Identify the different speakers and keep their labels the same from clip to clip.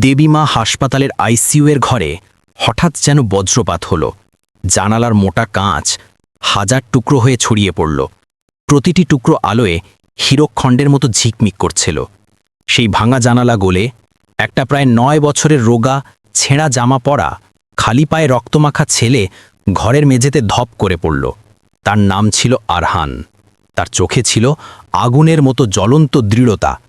Speaker 1: দেবীমা হাসপাতালের আইসিইউ এর ঘরে হঠাৎ যেন বজ্রপাত হল। জানালার মোটা কাঁচ হাজার টুকরো হয়ে ছড়িয়ে পড়ল। প্রতিটি টুকরো আলোয় হীরকখণ্ডের মতো ঝিকমিক করছিল। সেই ভাঙা জানালা গোলে একটা প্রায় নয় বছরের রোগা ছেঁড়া জামা পরা, খালি পায়ে রক্তমাখা ছেলে ঘরের মেঝেতে ধপ করে পড়ল। তার নাম ছিল আরহান। তার চোখে ছিল আগুনের মতো জ্বলন্ত দৃঢ়তা।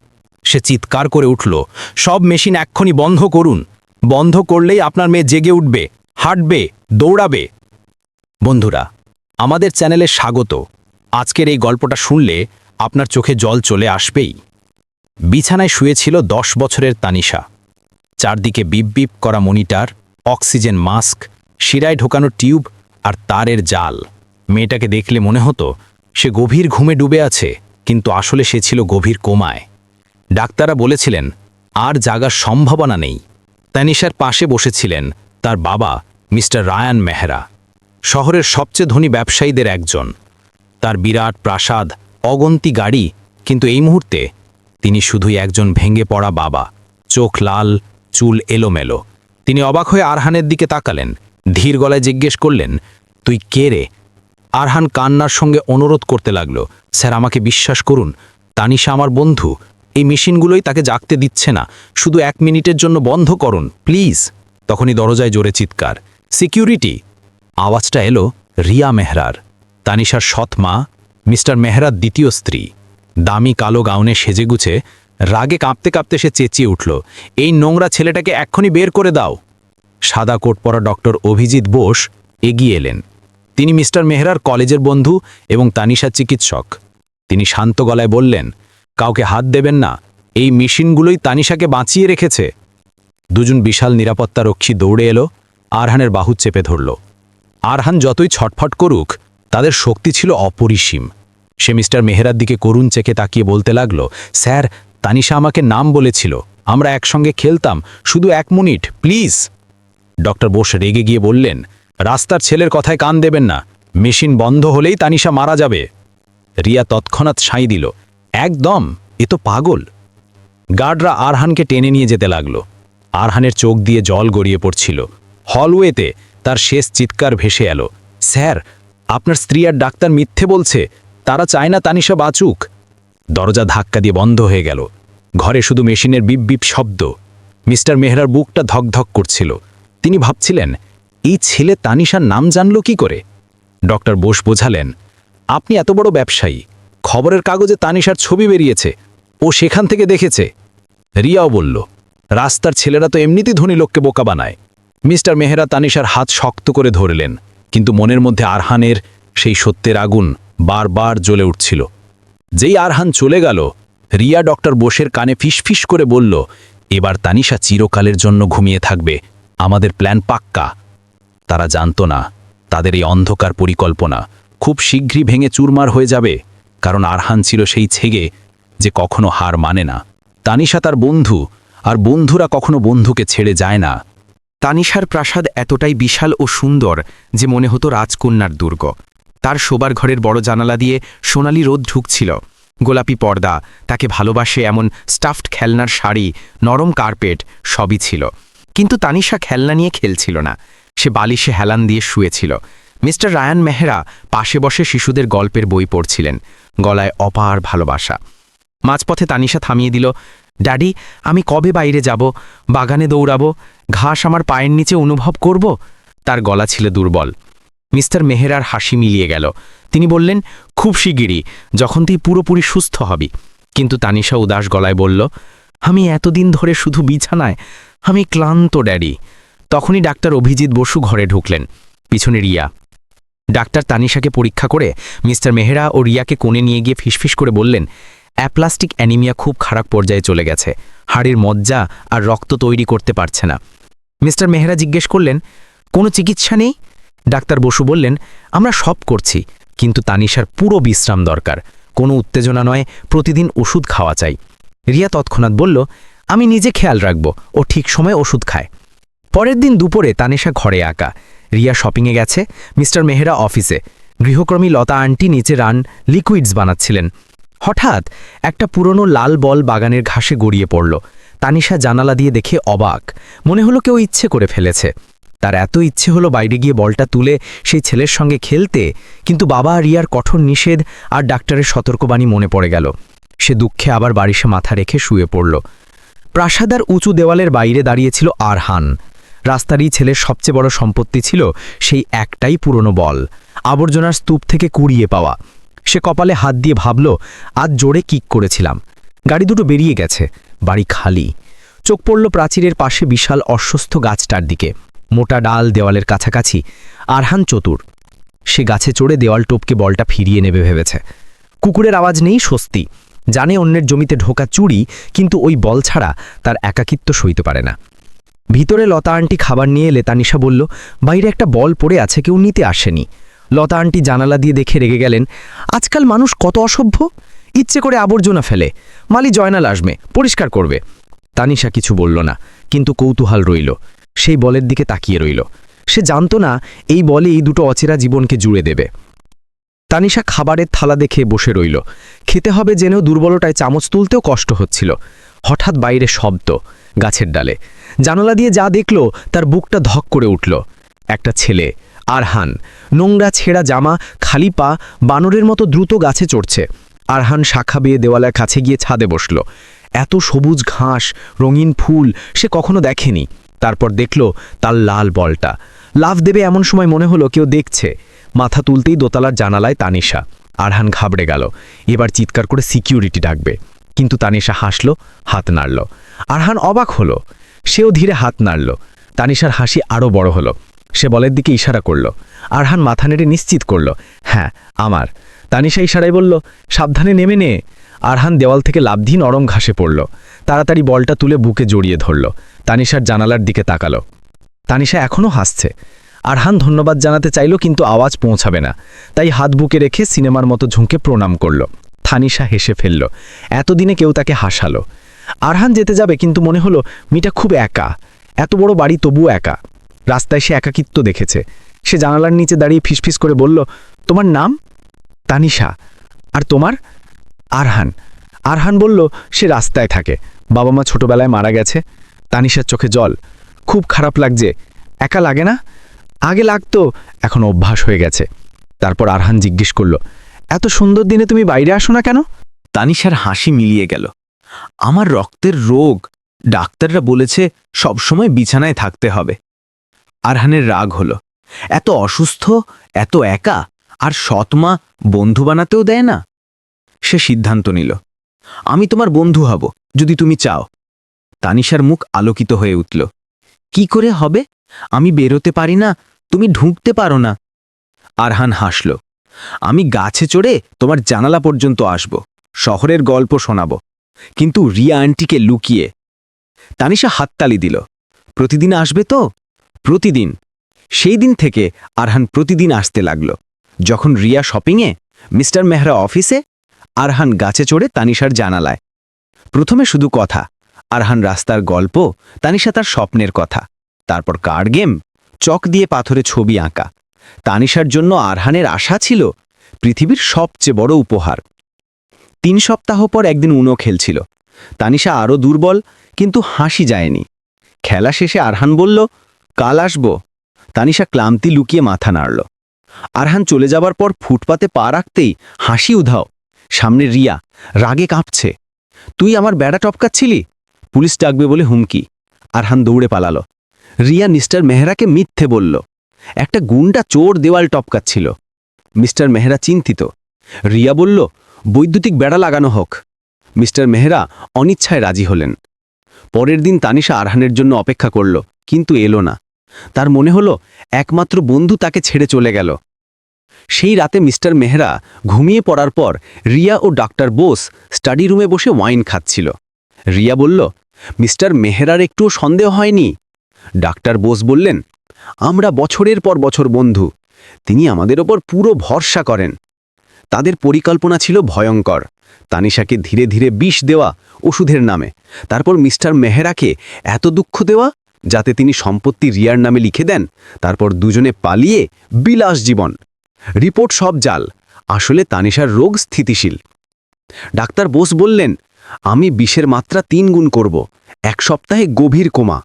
Speaker 1: সে চিৎকার করে উঠল, সব মেশিন এক্ষুনি বন্ধ করুন। বন্ধ করলেই আপনার মেয়ে জেগে উঠবে, হাঁটবে, দৌড়াবে। বন্ধুরা, আমাদের চ্যানেলে স্বাগত। আজকের এই গল্পটা শুনলে আপনার চোখে জল চলে আসবেই। বিছানায় শুয়েছিল দশ বছরের তানিশা। চারদিকে বিপ বিপ করা মনিটার, অক্সিজেন মাস্ক, শিরায় ঢোকানো টিউব আর তারের জাল। মেয়েটাকে দেখলে মনে হতো, সে গভীর ঘুমে ডুবে আছে, কিন্তু আসলে সে ছিল গভীর কোমায়। ডাক্তাররা বলেছিলেন, আর জাগার সম্ভাবনা নেই। তানিশার পাশে বসেছিলেন তার বাবা, মিস্টার রায়ান মেহরা। শহরের সবচেয়ে ধনী ব্যবসায়ীদের একজন। তার বিরাট প্রাসাদ, অগন্তি গাড়ি, কিন্তু এই মুহূর্তে তিনি শুধুই একজন ভেঙে পড়া বাবা। চোখ লাল, চুল এলোমেলো। তিনি অবাক হয়ে আরহানের দিকে তাকালেন। ধীর গলায় জিজ্ঞেস করলেন, তুই কে রে? আরহান কান্নার সঙ্গে অনুরোধ করতে লাগল, স্যার, আমাকে বিশ্বাস করুন, তানিশা আমার বন্ধু। এই মেশিনগুলোই তাকে জাগতে দিচ্ছে না। শুধু এক মিনিটের জন্য বন্ধ করুন, প্লিজ। তখনই দরজায় জোরে চিৎকার। সিকিউরিটি। আওয়াজটা এলো রিয়া মেহরার। তানিশার সৎ মা, মিস্টার মেহরার দ্বিতীয় স্ত্রী। দামি কালো গাউনে সেজেগুছে, রাগে কাঁপতে কাঁপতে সে চেঁচিয়ে উঠল, এই নোংরা ছেলেটাকে এক্ষুনি বের করে দাও। সাদা কোট পরা ডক্টর অভিজিৎ বোস এগিয়ে এলেন। তিনি মিস্টার মেহরার কলেজের বন্ধু এবং তানিশার চিকিৎসক। তিনি শান্ত গলায় বললেন কাউকে হাত দেবেন না। এই মেশিনগুলোই তানিশাকে বাঁচিয়ে রেখেছে। দুজন বিশাল নিরাপত্তা রক্ষী দৌড়ে এলো, আরহানের বাহু চেপে ধরল। আরহান যতই ছটফট করুক, তাদের শক্তি ছিল অপরিসীম। সে মিস্টার মেহরার দিকে করুণ চেকে তাকিয়ে বলতে লাগল, স্যার, তানিশা আমাকে নাম বলেছিল। আমরা একসঙ্গে খেলতাম। শুধু এক মিনিট, প্লিজ। ডক্টর বোস রেগে গিয়ে বললেন, রাস্তার ছেলের কথায় কান দেবেন না। মেশিন বন্ধ হলেই তানিশা মারা যাবে। রিয়া তৎক্ষণাৎ সাঁই দিল। একদম, এ তো পাগল। গার্ডরা আরহানকে টেনে নিয়ে যেতে লাগল। আরহানের চোখ দিয়ে জল গড়িয়ে পড়ছিল। হলওয়েতে তার শেষ চিৎকার ভেসে এলো। স্যার, আপনার স্ত্রী আর ডাক্তার মিথ্যে বলছে। তারা চায় না তানিশা বাঁচুক। দরজা ধাক্কা দিয়ে বন্ধ হয়ে গেল। ঘরে শুধু মেশিনের বিপ বিপ শব্দ। মিস্টার মেহরার বুকটা ধকধক করছিল। তিনি ভাবছিলেন, এই ছেলে তানিশার নাম জানল কি করে? ডক্টর বোস বোঝালেন, আপনি এত বড় ব্যবসায়ী। খবরের কাগজে তানিশার ছবি বেরিয়েছে। ও সেখান থেকে দেখেছে। রিয়াও বলল, রাস্তার ছেলেরা তো এমনিতেই ধনী লোককে বোকা বানায়। মিস্টার মেহরা তানিশার হাত শক্ত করে ধরলেন, কিন্তু মনের মধ্যে আরহানের সেই সত্যের আগুন বারবার জ্বলে উঠছিল। যেই আরহান চলে গেল, রিয়া ডক্টর বোসের কানে ফিসফিস করে বলল, এবার তানিশা চিরকালের জন্য ঘুমিয়ে থাকবে। আমাদের প্ল্যান পাক্কা। তারা জানত না, তাদের এই অন্ধকার পরিকল্পনা খুব শীঘ্রই ভেঙে চুরমার হয়ে যাবে। কারণ আরহান ছিল সেই ছেগে যে কখনো হার মানে না। তানিশা তার বন্ধু, আর বন্ধুরা কখনো বন্ধুকে ছেড়ে যায় না।
Speaker 2: তানিশার প্রাসাদ এতটাই বিশাল ও সুন্দর যে মনে হতো রাজকন্যার দুর্গ। তার শোবার ঘরের বড় জানালা দিয়ে সোনালি রোদ ঢুকছিল। গোলাপি পর্দা, তাকে ভালোবাসে এমন স্টাফড খেলনার শাড়ি, নরম কার্পেট, সবই ছিল। কিন্তু তানিশা খেলনা নিয়ে খেলছিল না। সে বালিশে হেলান দিয়ে শুয়েছিল। মিস্টার রায়ান মেহরা পাশে বসে শিশুদের গল্পের বই পড়ছিলেন। গলায় অপার ভালোবাসা। মাঝপথে তানিশা থামিয়ে দিল, ড্যাডি, আমি কবে বাইরে যাব? বাগানে দৌড়াবো? ঘাস আমার পায়ের নিচে অনুভব করব? তার গলা ছিল দুর্বল। মিস্টার মেহেরার হাসি মিলিয়ে গেল। তিনি বললেন, খুব শিগগিরই, যখন তুই পুরোপুরি সুস্থ হবি। কিন্তু তানিশা উদাস গলায় বলল, আমি এতদিন ধরে শুধু বিছানায়, আমি ক্লান্ত ড্যাডি। তখনই ডাক্তার অভিজিৎ বসু ঘরে ঢুকলেন, পিছনে রিয়া। ডাক্তার তানিশাকে পরীক্ষা করে মিস্টার মেহরা ও রিয়াকে কোণে নিয়ে গিয়ে ফিসফিস করে বললেন, অ্যাপ্লাস্টিক অ্যানিমিয়া খুব খারাপ পর্যায়ে চলে গেছে। হাড়ের মজ্জা আর রক্ত তৈরি করতে পারছে না। মিস্টার মেহরা জিজ্ঞেস করলেন, কোনো চিকিৎসা নেই? ডাক্তার বসু বললেন, আমরা সব করছি, কিন্তু তানিশার পুরো বিশ্রাম দরকার। কোনো উত্তেজনা নয়, প্রতিদিন ওষুধ খাওয়া চাই। রিয়া তৎক্ষণাৎ বলল, আমি নিজে খেয়াল রাখব, ও ঠিক সময় ওষুধ খায়। পরের দিন দুপুরে তানিশা ঘরে আঁকা রিয়া শপিংয়ে গেছে, মিস্টার মেহরা অফিসে। গৃহকর্মী লতা আন্টি নিচে রান লিকুইডস বানাচ্ছিলেন। হঠাৎ একটা পুরনো লাল বল বাগানের ঘাসে গড়িয়ে পড়ল। তানিশা জানালা দিয়ে দেখে অবাক। মনে হলো কেউ ইচ্ছে করে ফেলেছে। তার এত ইচ্ছে হলো বাইরে গিয়ে বলটা তুলে সেই ছেলের সঙ্গে খেলতে, কিন্তু বাবা রিয়ার কঠোর নিষেধ আর ডাক্তারের সতর্কবাণী মনে পড়ে গেল। সে দুঃখে আবার বাড়িসে মাথা রেখে শুয়ে পড়ল। প্রাসাদার উঁচু দেওয়ালের বাইরে দাঁড়িয়েছিল আরহান। রাস্তারই ছেলের সবচেয়ে বড় সম্পত্তি ছিল সেই একটাই পুরনো বল, আবর্জনার স্তূপ থেকে কুড়িয়ে পাওয়া। সে কপালে হাত দিয়ে ভাবল, আজ জোরে কিক করেছিলাম। গাড়ি দুটো বেরিয়ে গেছে, বাড়ি খালি। চোখ পড়ল প্রাচীরের পাশে বিশাল অস্বস্থ গাছটার দিকে। মোটা ডাল দেওয়ালের কাছাকাছি, আরহান চতুর। সে গাছে চড়ে দেওয়াল টোপকে বলটা ফিরিয়ে নেবে ভেবেছে। কুকুরের আওয়াজ নেই স্বস্তি, জানে অন্যের জমিতে ঢোকা চুরি, কিন্তু ওই বল ছাড়া তার একাকিত্ব সইতে পারে না। ভিতরে লতা আন্টি খাবার নিয়ে এলে তানিশা বলল, বাইরে একটা বল পড়ে আছে, কেউ নিতে আসেনি। লতা আন্টি জানালা দিয়ে দেখে রেগে গেলেন, আজকাল মানুষ কত অসভ্য? ইচ্ছে করে আবর্জনা ফেলে। মালি জয়নাল আসবে, পরিষ্কার করবে। তানিশা কিছু বলল না, কিন্তু কৌতূহল রইল, সেই বলের দিকে তাকিয়ে রইল। সে জানত না, এই বলে এই দুটো অচেরা জীবনকে জুড়ে দেবে। তানিশা খাবারের থালা দেখে বসে রইল। খেতে হবে জেনেও দুর্বলটায় চামচ তুলতেও কষ্ট হচ্ছিল। হঠাৎ বাইরে শব্দ, গাছের ডালে। জানালা দিয়ে যা দেখল, তার বুকটা ধক করে উঠল। একটা ছেলে, আরহান, নোংরা ছেঁড়া জামা, খালি পা, বানরের মতো দ্রুত গাছে চড়ছে। আরহান শাখা বেয়ে দেওয়ালের কাছে গিয়ে ছাদে বসল। এত সবুজ ঘাস, রঙিন ফুল, সে কখনো দেখেনি। তারপর দেখল, তার লাল বলটা। লাভ দেবে এমন সময় মনে হলো কেউ দেখছে। মাথা তুলতেই দোতলার জানালায় তানিশা। আরহান ঘাবড়ে গেল। এবার চিৎকার করে সিকিউরিটি ডাকবে। কিন্তু তানিশা হাসল, হাত নাড়ল। আরহান অবাক হলো। সেও ধীরে হাত নাড়ল। তানিশার হাসি আরও বড় হলো। সে বলের দিকে ইশারা করল। আরহান মাথা নেড়ে নিশ্চিত করল হ্যাঁ আমার। তানিশা ইশারায় বলল, সাবধানে নেমে নে। আরহান দেওয়াল থেকে লাভধি নরম ঘাসে পড়ল। তাড়াতাড়ি বলটা তুলে বুকে জড়িয়ে ধরল। তানিশার জানালার দিকে তাকালো। তানিশা এখনও হাসছে। আরহান ধন্যবাদ জানাতে চাইল, কিন্তু আওয়াজ পৌঁছাবে না। তাই হাত বুকে রেখে সিনেমার মতো ঝুঁকে প্রণাম করল। থানিশা হেসে ফেলল। এতদিনে কেউ তাকে হাসালো। আরহান যেতে যাবে, কিন্তু মনে হলো মিটা খুব একা। এত বড় বাড়ি তবুও একা। রাস্তায় সে একাকিত্ব দেখেছে। সে জানালার নিচে দাঁড়িয়ে ফিসফিস করে বলল, তোমার নাম? তানিশা। আর তোমার? আরহান। আরহান বলল, সে রাস্তায় থাকে। বাবা মা ছোটবেলায় মারা গেছে। তানিশার চোখে জল। খুব খারাপ লাগছে। একা লাগে না? আগে লাগতো, এখন অভ্যাস হয়ে গেছে। তারপর আরহান জিজ্ঞেস করল এত সুন্দর দিনে তুমি বাইরে আসো না কেন?
Speaker 1: তানিশার হাসি মিলিয়ে গেল। আমার রক্তের রোগ, ডাক্তাররা বলেছে সবসময় বিছানায় থাকতে হবে। আরহানের রাগ হলো। এত অসুস্থ, এত একা, আর সৎমা বন্ধু বানাতেও দেয় না। সে সিদ্ধান্ত নিল। আমি তোমার বন্ধু হব, যদি তুমি চাও। তানিশার মুখ আলোকিত হয়ে উঠল। কি করে হবে? আমি বেরোতে পারি না, তুমি ঢুকতে পারো না। আরহান হাসল। আমি গাছে চড়ে তোমার জানালা পর্যন্ত আসব, শহরের গল্প শোনাব। কিন্তু রিয়া আন্টিকে লুকিয়ে তানিশা হাততালি দিল, প্রতিদিন আসবে তো? প্রতিদিন। সেই দিন থেকে আরহান প্রতিদিন আসতে লাগল। যখন রিয়া শপিংয়ে, মিস্টার মেহরা অফিসে, আরহান গাছে চড়ে তানিশার জানালায়। প্রথমে শুধু কথা, আরহান রাস্তার গল্প, তানিশা তার স্বপ্নের কথা, তারপর কার্ড গেম, চক দিয়ে পাথরে ছবি আঁকা। তানিশার জন্য আরহানের আশা ছিল পৃথিবীর সবচেয়ে বড় উপহার। তিন সপ্তাহ পর একদিন উনো খেলছিল। তানিশা আরও দুর্বল, কিন্তু হাসি যায়নি। খেলা শেষে আরহান বলল, কাল আসব। তানিশা ক্লান্তি লুকিয়ে মাথা নাড়ল। আরহান চলে যাবার পর ফুটপাতে পা রাখতেই হাসি উধাও। সামনে রিয়া, রাগে কাঁপছে। তুই আমার বেড়া টপকাচ্ছিলি? পুলিশ ডাকবে বলে হুমকি। আরহান দৌড়ে পালালো। রিয়া মিস্টার মেহরাকে মিথ্যে বলল। একটা গুন্ডা চোর দেওয়াল টপকাচ্ছিল। মিস্টার মেহরা চিন্তিত। রিয়া বলল, বৈদ্যুতিক বেড়া লাগানো হোক। মিস্টার মেহরা অনিচ্ছায় রাজি হলেন। পরের দিন তানিশা আরহানের জন্য অপেক্ষা করল, কিন্তু এলো না। তার মনে হলো, একমাত্র বন্ধু তাকে ছেড়ে চলে গেল। সেই রাতে মিস্টার মেহরা ঘুমিয়ে পড়ার পর রিয়া ও ডাক্তার বোস স্টাডি রুমে বসে ওয়াইন খাচ্ছিল। রিয়া বলল, মিস্টার মেহরার একটুও সন্দেহ হয়নি? ডাক্তার বোস বললেন আমরা বছরের পর বছর বন্ধু। তিনি আমাদের ওপর পুরো ভরসা করেন। তাদের পরিকল্পনা ছিল ভয়ঙ্কর। তানিশাকে ধীরে ধীরে বিষ দেওয়া ওষুধের নামে। তারপর মিস্টার মেহরাকে এত দুঃখ দেওয়া যাতে তিনি সম্পত্তি রিয়ার নামে লিখে দেন। তারপর দুজনে পালিয়ে বিলাস জীবন। রিপোর্ট সব জাল। আসলে তানিশার রোগ স্থিতিশীল। ডাক্তার বোস বললেন,
Speaker 3: আমি বিষের মাত্রা তিন গুণ করব। এক সপ্তাহে গভীর কোমা।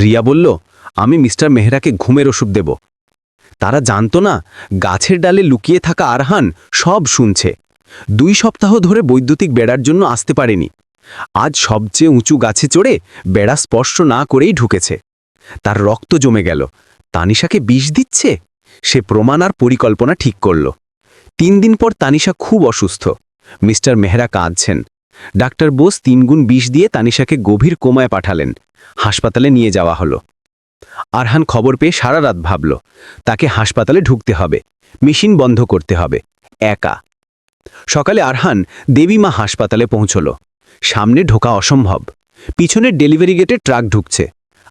Speaker 3: রিয়া বলল আমি মিস্টার মেহরাকে ঘুমের ওষুধ দেব। তারা জানতো না, গাছের ডালে লুকিয়ে থাকা আরহান সব শুনছে। দুই সপ্তাহ ধরে বৈদ্যুতিক বেড়ার জন্য আসতে পারেনি। আজ সবচেয়ে উঁচু গাছে চড়ে বেড়া স্পর্শ না করেই ঢুকেছে। তার রক্ত জমে গেল। তানিশাকে বিষ দিচ্ছে? সে প্রমাণ আর পরিকল্পনা ঠিক করল। তিন দিন পর তানিশা খুব অসুস্থ। মিস্টার মেহরা কাঁদছেন। ডাক্তার বোস তিনগুণ বিষ দিয়ে তানিশাকে গভীর কোমায় পাঠালেন। হাসপাতালে নিয়ে যাওয়া হলো। আরহান খবর পেয়ে সারা রাত ভাবল, তাকে হাসপাতালে ঢুকতে হবে, মেশিন বন্ধ করতে হবে, একা। সকালে আরহান দেবীমা হাসপাতালে পৌঁছল। সামনে ঢোকা অসম্ভব। পিছনের ডেলিভারি গেটে ট্রাক ঢুকছে।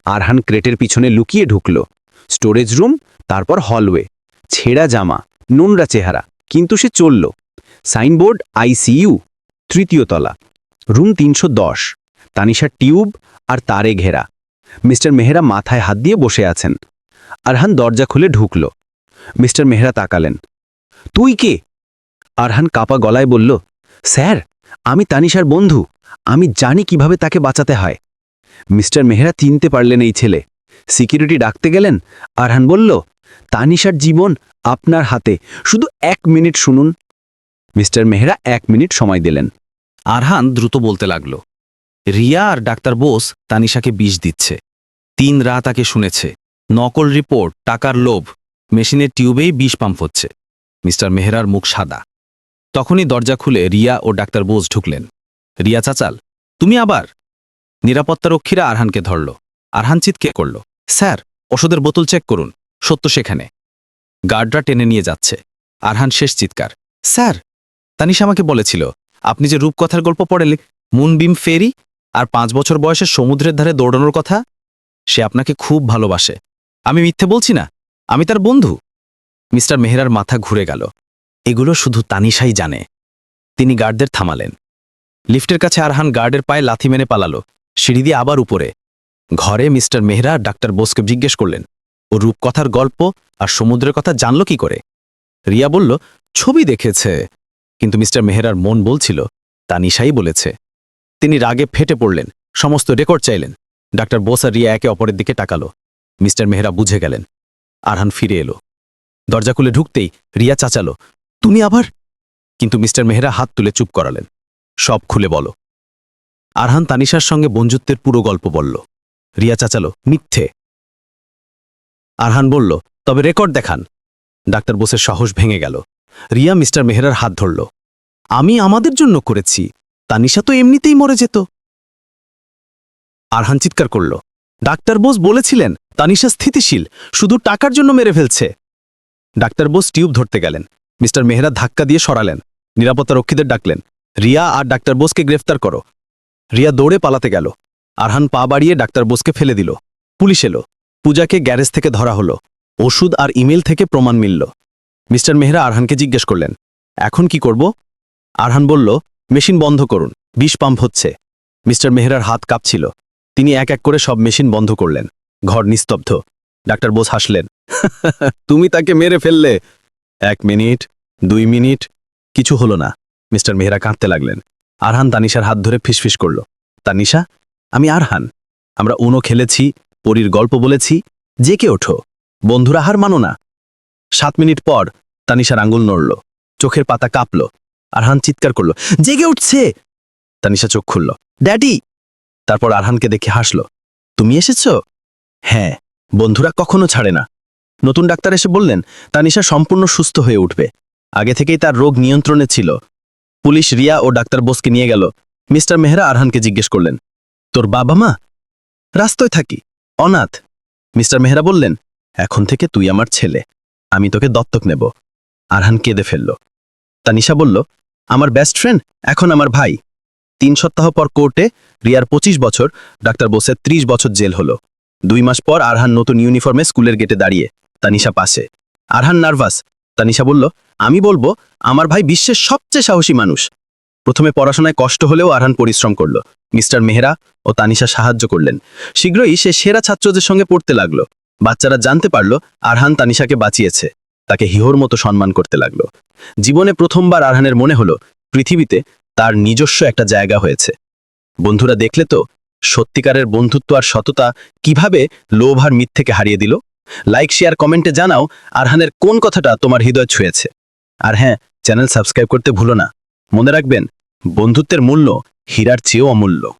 Speaker 3: আরহান ক্রেটের পিছনে লুকিয়ে ঢুকল। স্টোরেজ রুম, তারপর হলওয়ে ছেঁড়া জামা, নোংরা চেহারা, কিন্তু সে চলল। সাইনবোর্ড আইসিইউ তৃতীয় তলা। রুম তিনশো দশ। তানিশা টিউব আর তারে ঘেরা। মিস্টার মেহরা মাথায় হাত দিয়ে বসে আছেন। আরহান দরজা খুলে ঢুকল। মিস্টার মেহরা তাকালেন। তুই কে? আরহান কাপা গলায় বলল, স্যার, আমি তানিশার বন্ধু। আমি জানি কীভাবে তাকে বাঁচাতে হয়। মিস্টার মেহরা চিনতে পারলেন এই ছেলে। সিকিউরিটি ডাকতে গেলেন। আরহান বলল, তানিশার জীবন আপনার হাতে। শুধু এক মিনিট শুনুন। মিস্টার মেহরা এক মিনিট সময় দিলেন।
Speaker 1: আরহান দ্রুত বলতে লাগল রিয়া আর ডাক্তার বোস তানিশাকে বিষ দিচ্ছে। তিন রাত তাকে শুনেছে। নকল রিপোর্ট, টাকার লোভ। মেশিনের টিউবেই বিষ পাম্প হচ্ছে। মিস্টার মেহরার মুখ সাদা। তখনই দরজা খুলে রিয়া ও ডাক্তার বোস ঢুকলেন। রিয়া চাচাল, তুমি আবার? নিরাপত্তারক্ষীরা আরহানকে ধরল। আরহান চিৎকে করল, স্যার, ওষুধের বোতল চেক করুন, সত্য সেখানে। গার্ডরা টেনে নিয়ে যাচ্ছে। আরহান শেষ চিৎকার, স্যার, তানিশা আমাকে বলেছিল, আপনি যে রূপকথার গল্প পড়েন মুনবিম ফেরি আর পাঁচ বছর বয়সে সমুদ্রের ধারে দৌড়ানোর কথা? সে আপনাকে খুব ভালোবাসে। আমি মিথ্যে বলছি না। আমি তার বন্ধু। মিস্টার মেহরার মাথা ঘুরে গেল। এগুলো শুধু তানিশাই জানে। তিনি গার্ডদের থামালেন। লিফটের কাছে আরহান গার্ডের পায়ে লাথি মেনে পালালো। সিঁড়ি দিয়ে আবার উপরে। ঘরে মিস্টার মেহরা ডাক্তার বোসকে জিজ্ঞেস করলেন। ও রূপকথার গল্প আর সমুদ্রের কথা জানল কি করে? রিয়া বলল, ছবি দেখেছে। কিন্তু মিস্টার মেহরার মন বলছিল তা নিশাই বলেছে। তিনি রাগে ফেটে পড়লেন, সমস্ত রেকর্ড চাইলেন। ডাক্তার বোস রিয়া একে অপরের দিকে তাকালো। মিস্টার মেহরা বুঝে গেলেন। আরহান ফিরে এলো। দরজা খুলে ঢুকতেই রিয়া চাচালো, তুমি আবার? কিন্তু মিস্টার মেহরা হাত তুলে চুপ করালেন। সব খুলে বলো। আরহান তানিশার সঙ্গে বন্ধুত্বের পুরো গল্প বলল। রিয়া চাচালো, মিথ্যে। আরহান বলল, তবে রেকর্ড দেখান। ডাক্তার বোসের সাহস ভেঙে গেল। রিয়া মিস্টার মেহরার হাত ধরল, আমি আমাদের জন্য করেছি। তানিশা তো এমনিতেই মরে যেত। আরহান চিৎকার করল। ডাক্তার বোস বলেছিলেন, তানিশা স্থিতিশীল, শুধু টাকার জন্য মেরে ফেলছে। ডাক্তার বোস টিউব ধরতে গেলেন। মিস্টার মেহরা ধাক্কা দিয়ে সরালেন। নিরাপত্তা রক্ষীদের ডাকলেন, রিয়া আর ডাক্তার বোসকে গ্রেফতার করো। রিয়া দৌড়ে পালাতে গেল। আরহান পা বাড়িয়ে ডাক্তার বোসকে ফেলে দিল। পুলিশ এলো। পূজাকে গ্যারেজ থেকে ধরা হলো। ওষুধ আর ইমেল থেকে প্রমাণ মিলল। মিস্টার মেহরা আরহানকে জিজ্ঞেস করলেন, এখন কি করব? আরহান বলল মেশিন বন্ধ করুন। বিষ পাম্প হচ্ছে। মিস্টার মেহরার হাত কাঁপছিল। তিনি এক এক করে সব মেশিন বন্ধ করলেন। ঘর নিস্তব্ধ। ডাক্তার বোস হাসলেন। তুমি তাকে মেরে ফেললে। এক মিনিট, দুই মিনিট, কিছু হলো না। মিস্টার মেহরা কাঁদতে লাগলেন। আরহান তানিশার হাত ধরে ফিসফিস করল। তানিশা, আমি আরহান। আমরা উনো খেলেছি, পরীর গল্প বলেছি জেকে ওঠো। বন্ধুরা হার মানো না। সাত মিনিট পর তানিশার আঙ্গুল নড়ল। চোখের পাতা কাঁপল। আরহান চিৎকার করল, জেগে উঠছে! তানিশা চোখ খুলল, ড্যাডি! তারপর আরহানকে দেখে হাসল, তুমি এসেছ? হ্যাঁ বন্ধুরা কখনো ছাড়ে না। নতুন ডাক্তার এসে বললেন, তানিশা সম্পূর্ণ সুস্থ হয়ে উঠবে। আগে থেকেই তার রোগ নিয়ন্ত্রণে ছিল। পুলিশ রিয়া ও ডাক্তার বোসকে নিয়ে গেল। মিস্টার মেহরা আরহানকে জিজ্ঞেস করলেন, তোর বাবা মা? রাস্তায় থাকি, অনাথ। মিস্টার মেহরা বললেন, এখন থেকে তুই আমার ছেলে, আমি তোকে দত্তক নেব। আরহান কেঁদে ফেলল। তানিশা বলল আমার বেস্ট ফ্রেন্ড এখন আমার ভাই। তিন সপ্তাহ পর কোর্টে রিয়ার ২৫ বছর, ডাক্তার বোসের ৩০ বছর জেল হলো। দুই মাস পর আরহান নতুন ইউনিফর্মে স্কুলের গেটে দাঁড়িয়ে, তানিশা পাশে। আরহান নার্ভাস। তানিশা বলল, আমি বলব, আমার ভাই বিশ্বের সবচেয়ে সাহসী মানুষ। প্রথমে পড়াশোনায় কষ্ট হলেও আরহান পরিশ্রম করল। মিস্টার মেহরা ও তানিশা সাহায্য করলেন। শীঘ্রই সে সেরা ছাত্রদের সঙ্গে পড়তে লাগল। বাচ্চারা জানতে পারল, আরহান তানিশাকে বাঁচিয়েছে। তাকে হিহোর মতো সম্মান করতে লাগল। জীবনে প্রথমবার আরহানের মনে হলো, পৃথিবীতে
Speaker 3: তার নিজস্ব একটা জায়গা হয়েছে। বন্ধুরা দেখলে তো, সত্যিকারের বন্ধুত্ব আর সততা কীভাবে লোভ আর মিথ্যেকে হারিয়ে দিল? লাইক শেয়ার কমেন্টে জানাও আরহানের কোন কথাটা তোমার হৃদয় ছুঁয়েছে। আর হ্যাঁ চ্যানেল সাবস্ক্রাইব করতে ভুলো না। মনে রাখবেন, বন্ধুত্বের মূল্য হীরার চেয়েও অমূল্য।